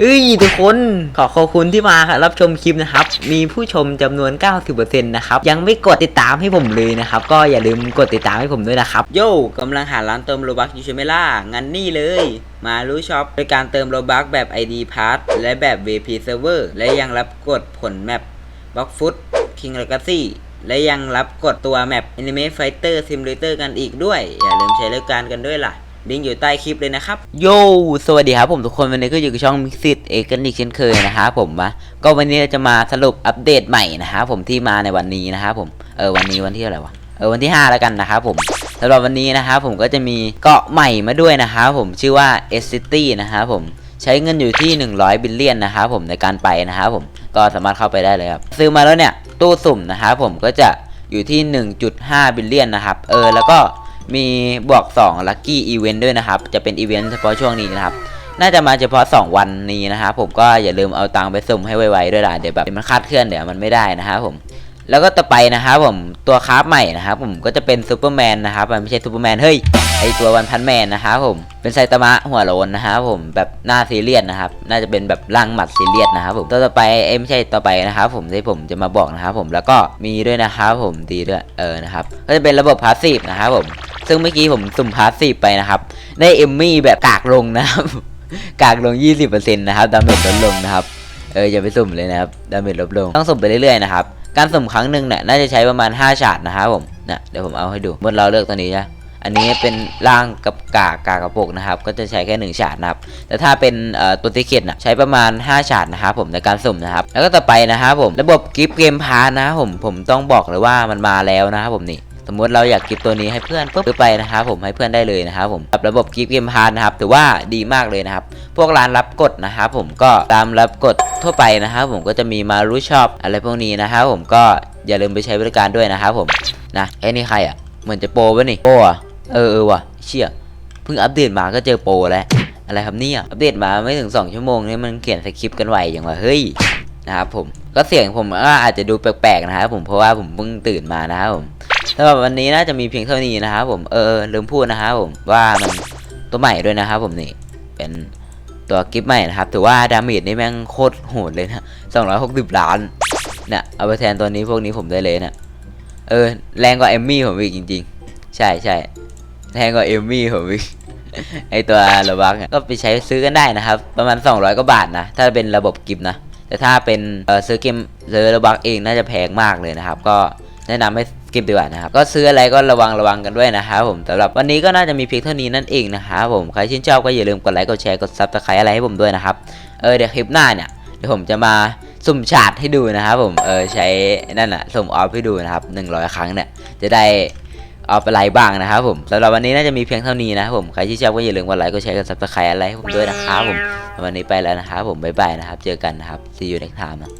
เอ้ยทุกคนขอขอบคุณที่มารับชมคลิปนะครับ มีผู้ชมจำนวน 90%นะครับ ยังไม่กดติดตามให้ผมเลยนะครับ ก็อย่าลืมกดติดตามให้ผมด้วยนะครับ โย่กำลังหาร้านเติมโลบักอยู่ใช่ไหมล่ะงั้นนี่เลย มารู้ช็อปโดยการเติมโลบักแบบ ID Pass และแบบ VP Server และยังรับกดผลแมปบล็อกฟุต King Legacy และยังรับกดตัวแมป Anime Fighter Simulator กันอีกด้วย อย่าลืมใช้บริการกันด้วยล่ะ ลิงก์อยู่ใต้คลิปเลยนะครับ โย สวัสดีครับผมทุกคนวันนี้ก็อยู่กับช่อง Mixit เอกันอีกเช่นเคยนะครับผมวะก็วันนี้เราจะมาสรุปอัปเดตใหม่นะครับผมที่มาในวันนี้นะครับผมเออวันนี้วันที่อะไรวะเออวันที่ 5 แล้วกันนะครับผมสำหรับวันนี้นะครับผมก็จะมีเกาะใหม่มาด้วยนะครับผมชื่อว่า S City นะครับผมใช้เงินอยู่ที่ 100 บิลเลียนนะครับผมในการไปนะครับผมก็สามารถเข้าไปได้เลยครับซื้อมาแล้วเนี่ยตู้สุ่มนะครับผมก็จะอยู่ที่ 1.5 บิลเลียนนะครับเออแล้วก็ มีบวก2 Lucky Event ด้วยนะครับ จะเป็นอีเวนต์เฉพาะช่วงนี้นะครับ น่าจะมาเฉพาะ 2 วันนี้นะครับผมก็อย่าลืมเอาตังค์ไปสุ่มให้ไวๆด้วยล่ะเดี๋ยวแบบมันคลาดเคลื่อนเดี๋ยวมันไม่ได้นะครับผมแล้วก็ต่อไปนะครับผมตัวคราฟใหม่นะครับผมก็จะเป็นซูเปอร์แมนนะครับมันไม่ใช่ซูเปอร์แมนเฮ้ยไอตัววันพันแมนนะครับผมเป็นไซตามะหัวโลนนะครับผมแบบหน้าซีเรียสนะครับน่าจะเป็นแบบร่างหมัดซีเรียสนะครับผมตัวต่อไปเอ้ไม่ใช่ต่อไปนะครับผมที่ผมจะมาบอกนะครับผมแล้วก็มีด้วยนะครับผมดีด้วยเออนะครับก็จะเป็นระบบพาสซีฟนะครับผม ซึ่งเมื่อกี้ผมสุ่มพาสีไปนะครับ ได้เอมมี่แบบกากลงนะครับ กากลง 20%นะครับดาเมจลดลงนะครับ เอออย่าไปสุ่มเลยนะครับดาเมจลดลง ต้องสุ่มไปเรื่อยๆนะครับ การสุ่มครั้งหนึ่งเนี่ยน่าจะใช้ประมาณ 5 ฉาดนะครับผมนะเดี๋ยวผมเอาให้ดูบนเราเลือกตัวนี้นะอันนี้เป็นร่างกับกากกากระปกนะครับ ก็จะใช้แค่ 1 ฉาดนะครับ แต่ถ้าเป็นเอ่อตัวติเกตนะใช้ประมาณ 5 ฉาดนะครับผมในการสุ่มนะครับ แล้วก็ต่อไปนะครับผมระบบกิฟต์เกมพาร์นะครับผมผมต้องบอกเลยว่ามันมาแล้วนะครับผมนี่ สมมติเราอยากกิฟต์ตัวนี้ให้เพื่อนปุ๊บซื้อไปนะครับผมให้เพื่อนได้เลยนะครับผมกับระบบกิฟต์เกมพาร์นะครับถือว่าดีมากเลยนะครับ พวกร้านรับกดนะครับผมก็ตามรับกดทั่วไปนะครับผมก็จะมีมารู้ชอบอะไรพวกนี้นะครับผมก็อย่าลืมไปใช้บริการด้วยนะครับผมนะไอ้นี่ใครอะเหมือนจะโปรวะนี่โปรอะเออเออว่ะเชี่ยเพิ่งอัปเดตมาก็เจอโปรแล้วอะไรครับเนี่ยอัปเดตมาไม่ถึง 2 ชั่วโมงนี่มันเขียนสคริปต์กันไวอย่างว่าเฮ้ยนะครับผมก็เสียงผมก็อาจจะดูแปลกๆนะครับผมเพราะว่าผมเพิ่งตื่นมานะครับผม สำหรับวันนี้น่าจะมีเพียงเท่านี้นะครับผมเออลืมพูดนะครับผมว่ามันตัวใหม่ด้วยนะครับผมนี่เป็นตัวกิฟต์ใหม่นะครับถือว่าดาเมจนี่แม่งโคตรโหดเลยนะ260ล้านเนี่ยเอาไปแทนตัวนี้พวกนี้ผมได้เลยนะเออแรงกว่าเอมมี่ผมอีกจริง ๆ ใช่ใช่แรงกว่าเอมมี่ผมอีกไอตัวระบักก็ไปใช้ซื้อกันได้นะครับ ประมาณ 200กว่าบาทนะ ถ้าเป็นระบบกิฟต์นะ แต่ถ้าเป็นเออซื้อเกมซื้อระบักเองน่าจะแพงมากเลยนะครับ ก็แนะนำให้ กิฟต์ดีกว่านะครับก็ซื้ออะไรก็ระวังระวังกันด้วยนะครับผมสำหรับวันนี้ก็น่าจะมีเพียงเท่านี้นั่นเองนะครับผมใครชื่นชอบก็อย่าลืมกดไลค์กดแชร์กดซับสไครต์อะไรให้ผมด้วยนะครับเออเดี๋ยวคลิปหน้าเนี่ยเดี๋ยวผมจะมาสุ่มฉาดให้ดูนะครับผมเออใช้นั่นอะสุ่มออฟให้ดูนะครับ100 ครั้งเนี่ยจะได้เอาไปไลค์บ้างนะครับผมสำหรับวันนี้น่าจะมีเพียงเท่านี้นะครับผมใครที่ชอบก็อย่าลืมกดไลค์กดแชร์กดซับสไครต์อะไรให้ผมด้วยนะครับผมวันนี้ไปแล้วนะครับผมบ๊ายบายนะครับ เจอกันนะครับ see you next time นะ